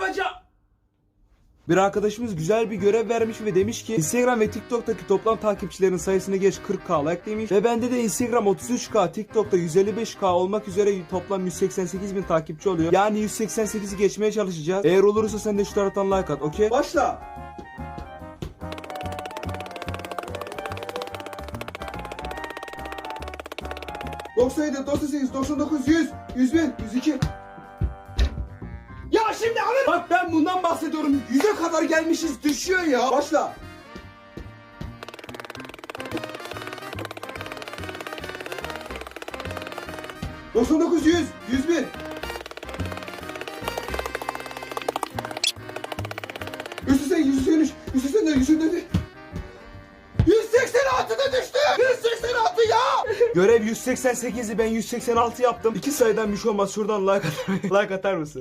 baca. Bir arkadaşımız güzel bir görev vermiş ve demiş ki Instagram ve TikTok'taki toplam takipçilerin sayısını geç 40k like demiş ve bende de Instagram 33k TikTok'ta 155k olmak üzere toplam 188 bin takipçi oluyor. Yani 188'i geçmeye çalışacağız. Eğer olursa sen de şu taraftan like at okey? Başla. ...97, 98, 99, 100, 101, 102... Ya şimdi alır. Bak ben bundan bahsediyorum. Yüze kadar gelmişiz düşüyor ya. Başla. Doksan dokuz yüz. Yüz bir. Yüz seksen, yüz seksen üç. Yüz seksen dört, yüz seksen dört. 186'da düştü. 186 ya. Görev 188'i ben 186 yaptım. İki sayıdan bir şey olmaz. Şuradan like atar, like atar mısın?